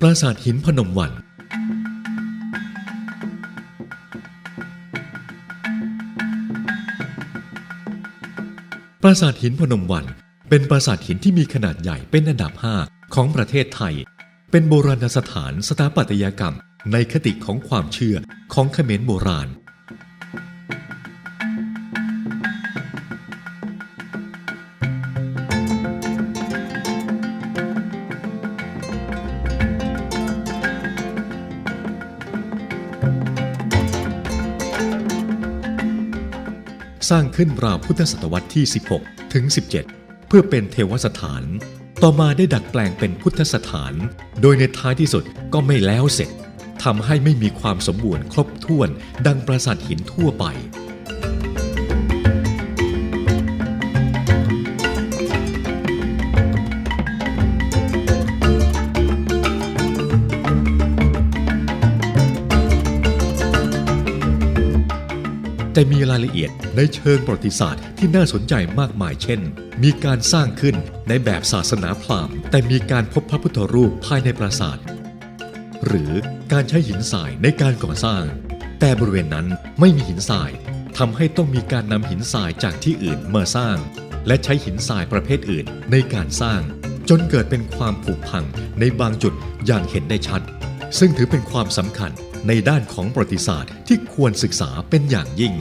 ปราสาทหินพนมวันปราสาทหินพนมวันเป็นปราสาทหินที่มีขนาดใหญ่เป็นอันดับ 5 ของประเทศไทย เป็นโบราณสถานสถาปัตยกรรมในคติของความเชื่อของเขมรโบราณ สร้างขึ้นราวพุทธศตวรรษที่ 16 ถึง 17 เพื่อเป็นเทวสถาน ต่อมาได้ดัดแปลงเป็นพุทธสถาน โดยในท้ายที่สุดก็ไม่แล้วเสร็จทำให้ไม่มีความสมบูรณ์ครบถ้วนดังปราสาทหินทั่วไป แต่มีรายละเอียดในเชิงประวัติศาสตร์ที่น่าสนใจมากมายเช่น มีการสร้างขึ้นในแบบศาสนาพราหมณ์ แต่มีการพบพระพุทธรูปภายในปราสาท หรือการใช้หินทรายในการก่อสร้าง แต่บริเวณนั้นไม่มีหินทรายทำให้ต้องมีการนำหินทรายจากที่อื่นมาสร้าง และใช้หินทรายประเภทอื่นในการสร้าง จนเกิดเป็นความผุพังในบางจุดอย่างเห็นได้ชัด ซึ่งถือเป็นความสำคัญ ในด้านของประวัติศาสตร์ที่ควรศึกษาเป็นอย่างยิ่ง